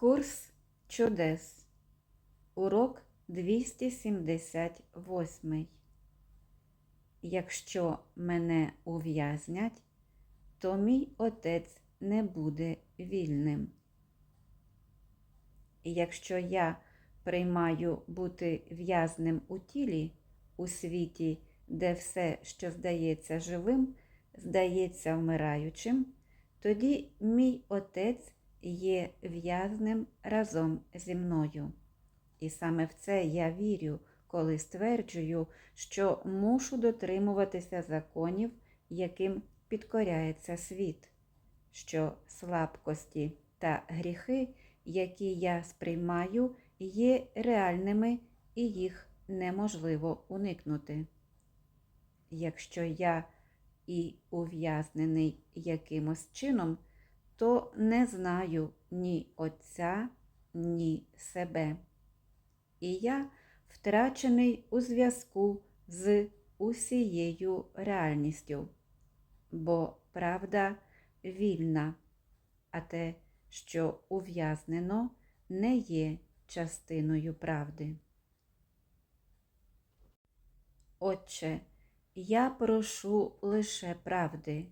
Курс чудес. Урок 278. Якщо мене ув'язнять, то мій отець не буде вільним. Якщо я приймаю бути в'язним у тілі, у світі, де все, що здається живим, здається вмираючим, тоді мій отець є в'язним разом зі мною. І саме в це я вірю, коли стверджую, що мушу дотримуватися законів, яким підкоряється світ, що слабкості та гріхи, які я сприймаю, є реальними і їх неможливо уникнути. Якщо я і ув'язнений якимось чином, то не знаю ні Отця, ні себе. І я втрачений у зв'язку з усією реальністю, бо правда вільна, а те, що ув'язнено, не є частиною правди. Отче, я прошу лише правди.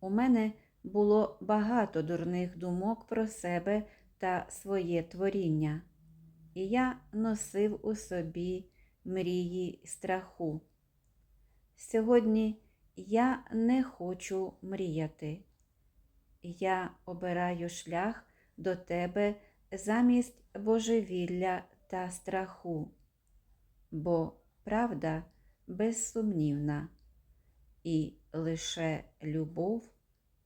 У мене було багато дурних думок про себе та своє творіння, і я носив у собі мрії страху. Сьогодні я не хочу мріяти. Я обираю шлях до тебе замість божевілля та страху, бо правда безсумнівна, і лише любов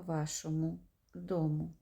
вашому дому.